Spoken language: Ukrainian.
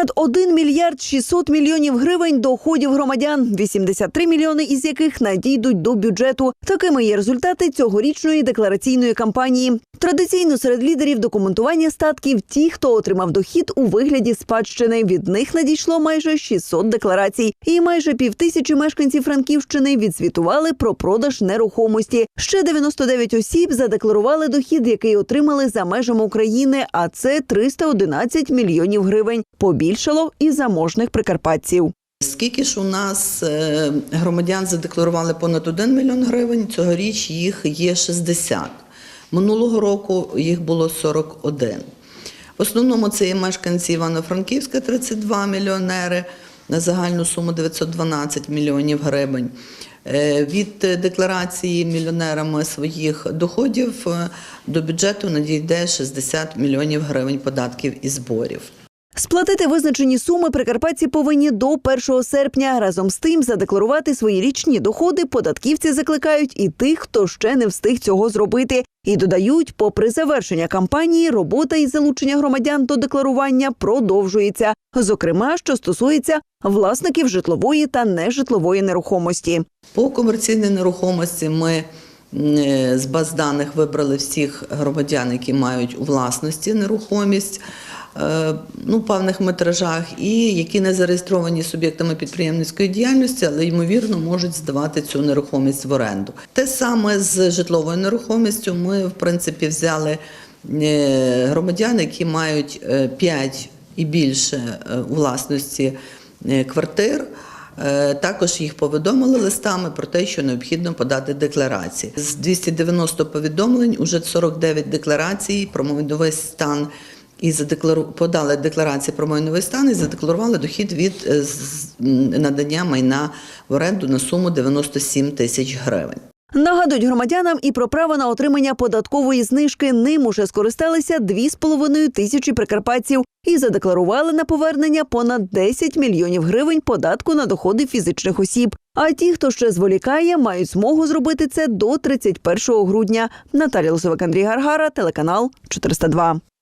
Понад 1 мільярд 600 мільйонів гривень доходів громадян, 83 мільйони із яких надійдуть до бюджету. Такими є результати цьогорічної деклараційної кампанії. Традиційно серед лідерів документування статків ті, хто отримав дохід у вигляді спадщини. Від них надійшло майже 600 декларацій, і майже півтисячі мешканців Франківщини відзвітували про продаж нерухомості. Ще 99 осіб задекларували дохід, який отримали за межами України, а це 311 мільйонів гривень. Побільшало і заможних прикарпатців. Скільки ж у нас е, громадян задекларували понад 1 мільйон гривень, цьогоріч їх є 60. Минулого року їх було 41. В основному це є мешканці Івано-Франківська, 32 мільйонери на загальну суму 912 мільйонів гривень. Е, Від декларації мільйонерами своїх доходів е, до бюджету надійде 60 мільйонів гривень податків і зборів. Сплатити визначені суми прикарпатці повинні до 1 серпня. Разом з тим задекларувати свої річні доходи податківці закликають і тих, хто ще не встиг цього зробити. І додають, попри завершення кампанії, робота із залучення громадян до декларування продовжується. Зокрема, що стосується власників житлової та нежитлової нерухомості. По комерційній нерухомості ми е, з баз даних вибрали всіх громадян, які мають у власності нерухомість ну, певних метражах, і які не зареєстровані суб'єктами підприємницької діяльності, але ймовірно можуть здавати цю нерухомість в оренду. Те саме з житловою нерухомістю. Ми, в принципі, взяли е, громадян, які мають 5 і більше е, у власності е, квартир. Е, Також їх повідомили листами про те, що необхідно подати декларації. З 290 повідомлень уже 49 декларацій про майновий стан і задеклару... подали декларації про майновий стан і задекларували дохід від е, надання майна в оренду на суму 97 тисяч гривень. Нагадують громадянам і про право на отримання податкової знижки. Ним уже скористалися 2,5 тисячі прикарпатців і задекларували на повернення понад 10 мільйонів гривень податку на доходи фізичних осіб. А ті, хто ще зволікає, мають змогу зробити це до 31 грудня. Наталія Лосовик, Андрій Гаргара, телеканал 402.